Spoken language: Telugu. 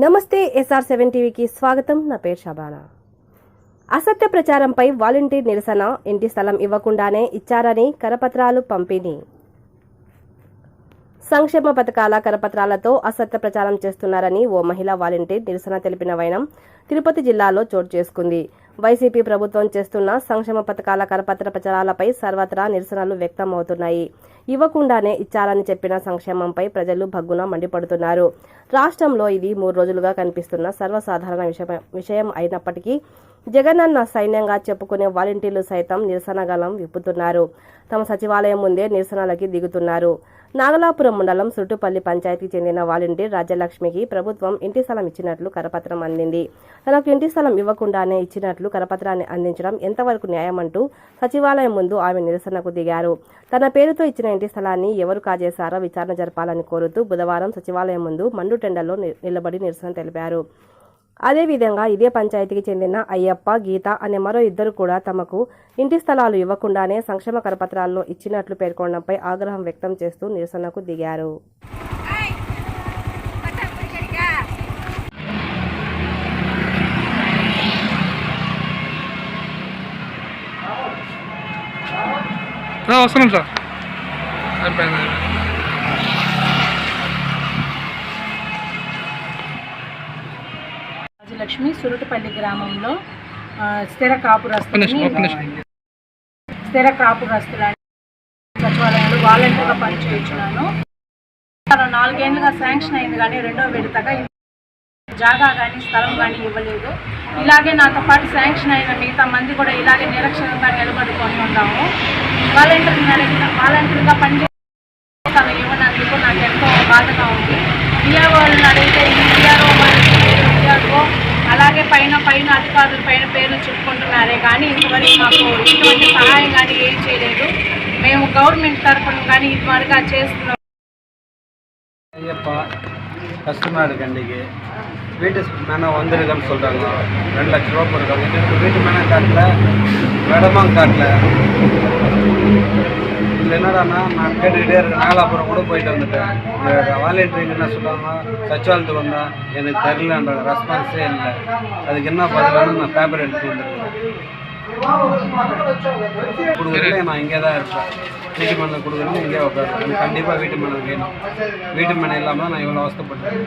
నమస్తే ఎస్ఆర్ సెవెన్ టీవీకి స్వాగతం. నా పేరు షబానా. అసత్య ప్రచారంపై వాలంటీర్ నిరసన ఇంటి స్థలం ఇవ్వకుండానే ఇచ్చారని కరపత్రాలు పంపిణీ. సంక్షేమ పథకాల కరపత్రాలతో అసత్య ప్రచారం చేస్తున్నారని ఓ మహిళా వాలంటీర్ నిరసన తెలిపిన వైనం తిరుపతి జిల్లాలో చోటు చేసుకుంది. వైసీపీ ప్రభుత్వం చేస్తున్న సంక్షేమ పథకాల కరపత్ర ప్రచారాలపై సర్వత్రా నిరసనలు వ్యక్తమవుతున్నాయి. ఇవ్వకుండానే ఇచ్చారని చెప్పిన సంక్షేమంపై ప్రజలు భగ్గున మండిపడుతున్నారు. రాష్ట్రంలో ఇది మూడు రోజులుగా కనిపిస్తున్న సర్వసాధారణ విషయం విషయం అయినప్పటికీ జగనన్న సైన్యంగా చెప్పుకునే వాలంటీర్లు సైతం నిరసన గలం విప్పుతున్నారు. తమ సచివాలయం ముందే నిరసనలకి దిగుతున్నారు. నాగలాపురం మండలం సుట్టుపల్లి పంచాయతీకి చెందిన వాలంటీర్ రాజ్యలక్ష్మికి ప్రభుత్వం ఇంటి స్థలం ఇచ్చినట్లు కరపత్రం అందింది. తనకు ఇంటి స్థలం ఇవ్వకుండానే ఇచ్చినట్లు కరపత్రాన్ని అందించడం ఎంతవరకు న్యాయమంటూ సచివాలయం ముందు ఆమె నిరసనకు దిగారు. తన పేరుతో ఇచ్చిన ఇంటి స్థలాన్ని ఎవరు కాజేశారో విచారణ జరపాలని కోరుతూ బుధవారం సచివాలయం ముందు మండు టెండర్లో నిలబడి నిరసన తెలిపారు. అదేవిధంగా ఇదే పంచాయతీకి చెందిన అయ్యప్ప గీత అనే మరో ఇద్దరు కూడా తమకు ఇంటి స్థలాలు ఇవ్వకుండానే సంక్షేమ కరపత్రాల్లో ఇచ్చినట్లు పేర్కొనడంపై ఆగ్రహం వ్యక్తం చేస్తూ నిరసనకు దిగారు. వస్తున్నాం సార్. అయిపోయింది. రాజలక్ష్మి సురుటుపల్లి గ్రామంలో స్థిర కాపురస్తులని స్థిర కాపురస్తులని సచివాలయాలు వాలంటీర్గా పనిచేయించున్నాను. నాలుగేళ్ళుగా శాంక్షన్ అయింది కానీ రెండో విడతగా జాగా కానీ స్థలం కానీ ఇవ్వలేదు. ఇలాగే నాతో పాటు శాంక్షన్ అయిన మిగతా మంది కూడా ఇలాగే నిరక్షరంగా నిలబడుకొని ఉన్నాము. వాలంటీర్ వాలంటీర్గా పనిచేసి తను ఇవ్వనందుకు నాకు ఎంతో బాధగా ఉంది. విఆర్ఓ వాళ్ళని అడిగితే అలాగే పైన పైన అధికారుల పైన పేర్లు చెప్పుకుంటున్నారే కానీ ఇంతవరకు మాకు ఎటువంటి సహాయం కానీ ఏం చేయలేదు మేము గవర్నమెంట్ తరఫున కానీ ఇదివరగా చేస్తున్నాం ஐயப்பா கஸ்டமர் கண்டிக்கு வீட்டு மேலே வந்துருக்கேன்னு சொல்கிறாங்க ரெண்டு லட்ச ரூபா போயிருக்காங்க எனக்கு வீட்டு மேலே காட்டல இடமும் காட்டல இதில் என்னடான்னா நான் கேட்டுக்கிட்டே இருக்கேன். நாகலாபுரம் கூட போயிட்டு வந்துட்டேன். இந்த வாலண்டியருக்கு என்ன சொல்கிறாங்க சச்சிவாலயத்துக்கு வந்தேன் எனக்கு தெரியலன்ற ரெஸ்பான்ஸே இல்லை. அதுக்கு என்ன பதிலானு நான் பேப்பர் எடுத்து வந்துருக்கேன் கொடுக்குறேன் நான் இங்கே தான் இருப்பேன். வீட்டு மனை கொடுக்குறேன் இங்கே உட்காரு எனக்கு கண்டிப்பாக வீட்டு மனை வேணும். வீட்டு மனை இல்லாமல் நான் இவ்வளோ அவஸ்தைப்பட்டேன்.